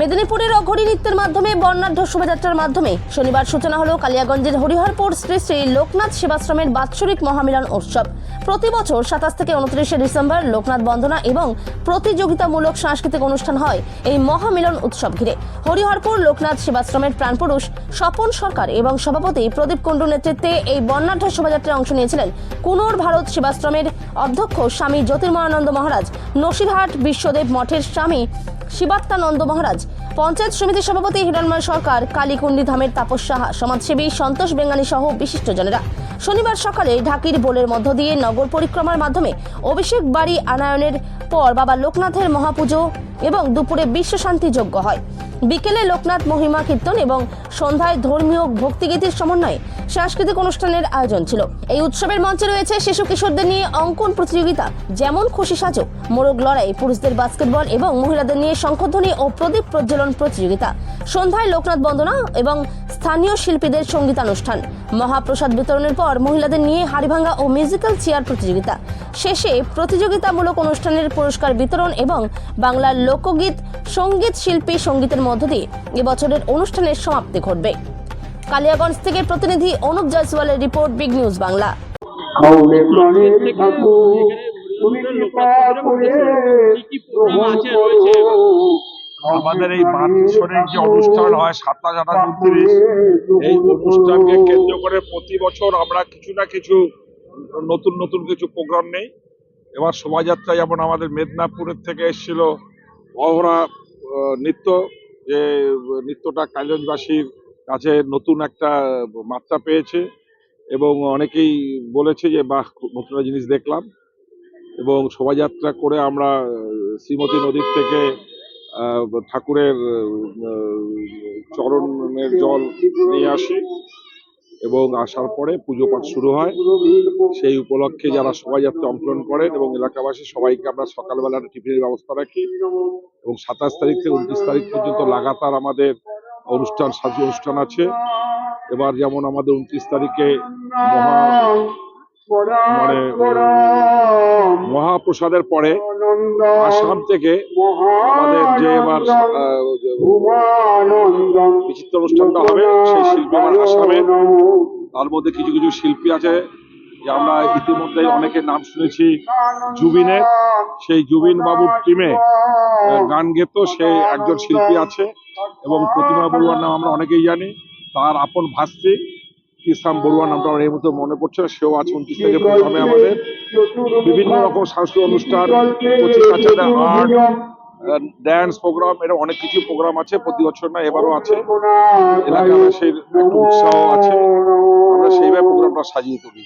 মেদিনীপুরের অঘরী নৃত্যের মাধ্যমে, বর্ণাঢ্য শোভাযাত্রার মাধ্যমে শনিবার সূচনা হলো কালিয়াগঞ্জের হরিহরপুর শ্রী শ্রী লোকনাথ সেবাশ্রমের বাৎসরিক মহামিলন উৎসব। প্রতি বছর সাতাশ থেকে উনত্রিশে ডিসেম্বর লোকনাথ বন্দনা এবং প্রতিযোগিতামূলক সাংস্কৃতিক অনুষ্ঠান হয় এই মহামিলন উৎসব ঘিরে। হরিহরপুর লোকনাথ সেবাশ্রমের প্রাণপুরুষ স্বপন সরকার এবং সভাপতি প্রদীপ কুণ্ডুর নেতৃত্বে এই বর্ণাঢ্য শোভাযাত্রায় অংশ নিয়েছিলেন কুনোর ভারত সেবাশ্রমের অধ্যক্ষ স্বামী জ্যোতির্ময়ানন্দ মহারাজ। নসিরহাট বিশ্বদেব মঠের স্বামী শিবাত্মানন্দ মহারাজ। পঞ্চায়েত সমিতির সভাপতি হিরণময় সরকার, কালীকুণ্ডি ধামের তাপস সাহা, সমাজসেবী সন্তোষ বেঙ্গানি সহ বিশিষ্টজনেরা। শনিবার সকালে ঢাকির বোলের মধ্য দিয়ে নগর পরিক্রমার মাধ্যমে অভিষেক বাড়ি আনায়নের পর বাবা লোকনাথের মহাপুজো এবং দুপুরে বিশ্বশান্তি যজ্ঞ হয়। বিকেলে লোকনাথ মহিমা কীর্তন এবং সন্ধ্যায় ধর্মীয় ভক্তিগীতির সমন্বয়ে সাংস্কৃতিক অনুষ্ঠানের আয়োজন ছিল। এই উৎসবের মঞ্চে রয়েছে শিশু কিশোরদের নিয়ে অঙ্কন প্রতিযোগিতা, যেমন খুশি সাজো, মোরগ লড়াই, পুরুষদের বাস্কেটবল এবং মহিলাদের নিয়ে শঙ্খধ্বনি ও প্রদীপ প্রজ্বলন প্রতিযোগিতা। সন্ধ্যায় লোকনাথ বন্দনা এবং স্থানীয় শিল্পীদের সঙ্গীতানুষ্ঠান। মহাপ্রসাদ বিতরণের পর মহিলাদের নিয়ে হাড়িভাঙ্গা ও মিউজিক্যাল চেয়ার প্রতিযোগিতা। শেষে প্রতিযোগিতামূলক অনুষ্ঠানের পুরস্কার বিতরণ এবং বাংলার লোকগীত সংগীত শিল্পী সঙ্গীতের মধ্য দিয়ে এবছরের অনুষ্ঠানের সমাপ্তি ঘটবে। কালিয়াগঞ্জ থেকে প্রতিনিধি অনুপ জয়সওয়ালের রিপোর্ট বিগ নিউজ বাংলা। আমাদের এই বাৎসরিক যে অনুষ্ঠান হয় সাতাশ আঠাশ উনত্রিশ এই অনুষ্ঠানকে কেন্দ্র করে প্রতি বছর আমরা কিছু না কিছু, নতুন নতুন কিছু প্রোগ্রাম নেই। এবার শোভাযাত্রা যেমন আমাদের মেদিনীপুরের থেকে এসেছিল অহরা নৃত্য, যে নৃত্যটা কালীগঞ্জবাসীর কাছে নতুন একটা মাত্রা পেয়েছে এবং অনেকেই বলেছে যে, বাহ নতুন জিনিস দেখলাম। এবং শোভাযাত্রা করে আমরা শ্রীমতী নদীর থেকে ঠাকুরের চরণের জল নিয়ে আসি এবং আসার পরে পুজো পাঠ শুরু হয়। সেই উপলক্ষে যারা শোভাযাত্রা অংশগ্রহণ করেন এবং এলাকাবাসী, সবাইকে আমরা সকালবেলার টিফিনের ব্যবস্থা রাখি এবং সাতাশ তারিখ থেকে উনত্রিশ তারিখ পর্যন্ত লাগাতার আমাদের অনুষ্ঠান, সাজু অনুষ্ঠান আছে। এবার যেমন আমাদের উনত্রিশ তারিখে মহা মানে মহাপ্রসাদের পরে আসাম থেকে আমাদের যে এবার বিচিত্র অনুষ্ঠানটা হবে সেই শিল্পী আমার আসামের তার মধ্যে কিছু কিছু শিল্পী আছে যে আমরা ইতিমধ্যে অনেকের নাম শুনেছি। জুবিনের সেই জুবিন বাবুর টিমে গান গেত সেই একজন শিল্পী আছে এবং প্রতিমা বড়ুয়ার নাম আমরা অনেকেই জানি। তার আপন ভাস্ত্রী কিসাম বড়ুয়া নামটা আমার এই মতো মনে পড়ছে না, সেও আছে উনত্রিশ থেকে প্রোগ্রামে আমাদের। বিভিন্ন রকম সাংস্কৃতিক অনুষ্ঠান আর্ট ড্যান্স প্রোগ্রাম এরকম অনেক কিছু প্রোগ্রাম আছে প্রতি বছর না এবারও আছে। এলাকাবাসীর উৎসাহ আছে। আমরা সেইভাবে প্রোগ্রামটা সাজিয়ে তুলি।